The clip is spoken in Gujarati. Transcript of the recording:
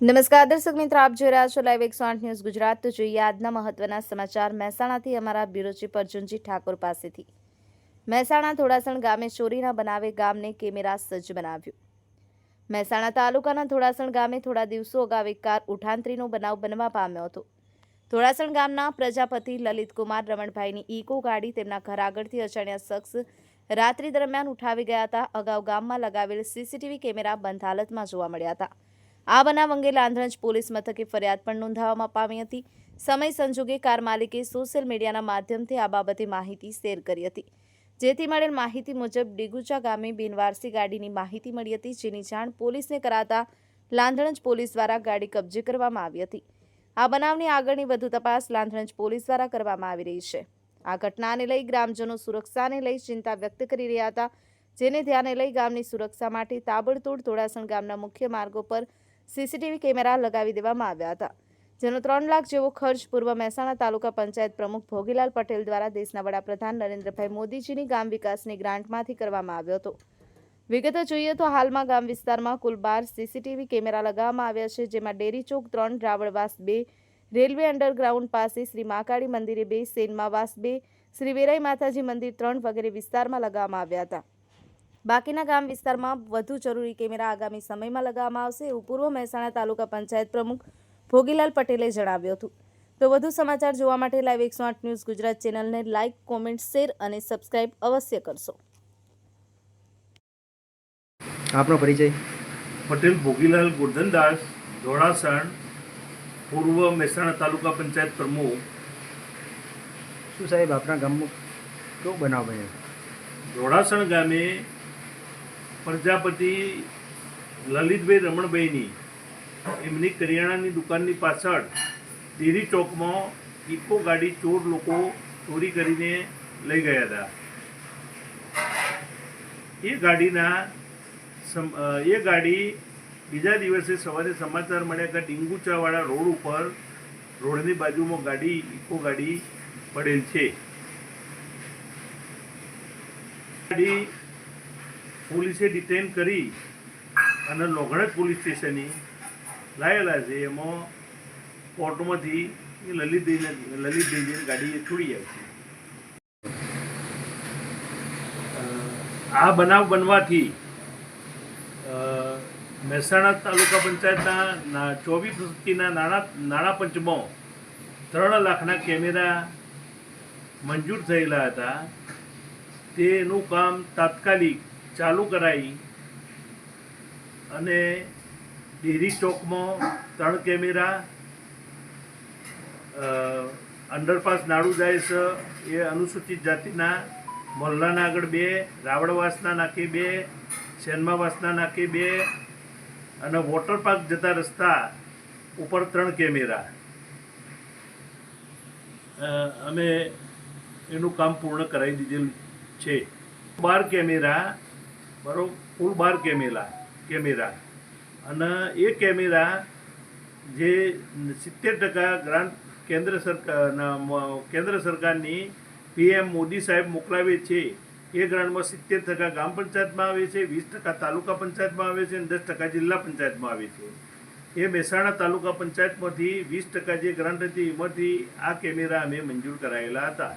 નમસ્કાર, દર્શક મિત્રો, આપ જોઈ રહ્યા છો લાઈવ એકસો આઠ ન્યૂઝ ગુજરાત. તો જોઈએ આજના મહત્વના સમાચાર મહેસાણાથી અમારા બ્યુરો ચીફ અર્જુનજી ઠાકોર પાસેથી. મહેસાણા થોડાસણ ગામે ચોરીના બનાવે ગામને કેમેરા સજ્જ બનાવ્યું. મહેસાણા તાલુકાના થોડાસણ ગામે થોડા દિવસો અગાઉ એક કાર ઉઠાંતરીનો બનાવ બનવા પામ્યો હતો. થોડાસણ ગામના પ્રજાપતિ લલિતકુમાર રમણભાઈની ઇકો ગાડી તેમના ઘર આગળથી અજાણ્યા શખ્સ રાત્રિ દરમિયાન ઉઠાવી ગયા હતા. અગાઉ ગામમાં લગાવેલ સીસીટીવી કેમેરા બંધ હાલતમાં જોવા મળ્યા હતા. આ બનાવ અંગે લાંધણજ પોલીસ મથકે ફરિયાદ પણ નોંધાવવામાં પામી હતી. સમય સંજોગે કાર માલિકે સોશિયલ મીડિયાના માધ્યમથી આ બાબતે માહિતી શેર કરી હતી. જેથી મળેલ માહિતી મુજબ ડીગુચા ગામે બિનવારસી ગાડીની માહિતી મળી હતી, જેની જાણ પોલીસને કરાતા લાંધણજ પોલીસ દ્વારા ગાડી કબજે કરવામાં આવી હતી. આ બનાવની આગળની વધુ તપાસ લાંધણજ પોલીસ દ્વારા કરવામાં આવી રહી છે. આ ઘટનાને લઈ ગ્રામજનો સુરક્ષાને લઈ ચિંતા વ્યક્ત કરી રહ્યા હતા, જેને ધ્યાને લઈ ગામની સુરક્ષા માટે તાબડતોડ થોડાસણ ગામના મુખ્ય માર્ગો પર સીસીટીવી કેમેરા લગાવી દેવામાં આવ્યા હતા. જેનો ત્રણ લાખ જેવો ખર્ચ પૂર્વ મહેસાણા તાલુકા પંચાયત પ્રમુખ ભોગીલાલ પટેલ દ્વારા દેશના વડાપ્રધાન નરેન્દ્રભાઈ મોદીજીની ગામ વિકાસની ગ્રાન્ટમાંથી કરવામાં આવ્યો હતો. વિગતો જોઈએ તો હાલમાં ગામ વિસ્તારમાં કુલ બાર સીસીટીવી કેમેરા લગાવવામાં આવ્યા છે, જેમાં ડેરી ચોક ત્રણ રાવળવાસ બે, રેલવે અંડરગ્રાઉન્ડ પાસે શ્રી મહાકાળી મંદિરે બે સેનમાવાસ બે, શ્રી વેરાઈ માતાજી મંદિર ત્રણ વગેરે વિસ્તારમાં લગાવવામાં આવ્યા હતા. બાકીના ગામ વિસ્તારમાં વધુ જરૂરી કેમેરા આગામી સમયમાં લગાવવામાં આવશે એવું પૂર્વ મહેસાણા તાલુકા પંચાયત પ્રમુખ ભોગીલાલ પટેલે જણાવ્યું હતું. તો વધુ સમાચાર જોવા માટે લાઈવ એકસો આઠ ન્યૂઝ ગુજરાત ચેનલને લાઇક કોમેન્ટ શેર અને સબસ્ક્રાઇબ અવશ્ય કરશો. આપનો પરિચય. પટેલ ભોગીલાલ ગોરધનદાસ ધોળાસણ પૂર્વ મહેસાણા તાલુકા પંચાયત પ્રમુખ. શું સાહેબ આપણા ગામમાં કેવો બનાવ બન્યો? ધોળાસણ ગામે પ્રજાપતિ લલિતભાઈ રમણભાઈની, એમની કરિયાણાની દુકાનની પાછળ દેરી ચોકમાં ઇકો ગાડી ચોર લોકો ચોરી કરીને લઈ ગયા હતા. એ ગાડીના એ ગાડી બીજા દિવસે સવારે સમાચાર મળ્યા કે ડીંગુચાવાળા રોડ ઉપર રોડની બાજુમાં ગાડી, ઇકો ગાડી પડેલ છે. ગાડી પોલીસે ડિટેન કરી અને લોગણજ પોલીસ સ્ટેશને લાયેલા છે. એમાં કોર્ટમાંથી એ લલિત લલિત લલિતભાઈને ગાડી છોડી આવી આ બનાવ બનવાથી મહેસાણા તાલુકા પંચાયતના ચોવીસ વસ્તીના નાણાં નાણાં પંચમાં ત્રણ લાખના કેમેરા મંજૂર થયેલા હતા. તેનું કામ તાત્કાલિક ચાલુ કરાવી અને ડેરી ચોકમાં ત્રણ કેમેરા અંડરપાસ નાડું જાય છે, એ અનુસૂચિત જાતિના, મોલ્લાના આગળ બે રાવણવાસના નાકે બે શેનમાવાસના નાકે બે અને વોટર પાર્ક જતા રસ્તા ઉપર ત્રણ કેમેરા. અમે એનું કામ પૂર્ણ કરાવી દીધેલું છે. બાર કેમેરા બરોબર ફૂલ બાર કેમેરા કેમેરા. અને એ કેમેરા જે સિત્તેર ટકા ગ્રાન્ટ કેન્દ્ર સરકારના કેન્દ્ર સરકારની પીએમ મોદી સાહેબ મોકલાવે છે, એ ગ્રાન્ટમાં સિત્તેર ટકા ગ્રામ પંચાયતમાં આવે છે, વીસ ટકા તાલુકા પંચાયતમાં આવે છે અને દસ ટકા જિલ્લા પંચાયતમાં આવે છે. એ મહેસાણા તાલુકા પંચાયતમાંથી વીસ ટકા જે ગ્રાન્ટ હતી એમાંથી આ કેમેરા અમે મંજૂર કરાયેલા હતા.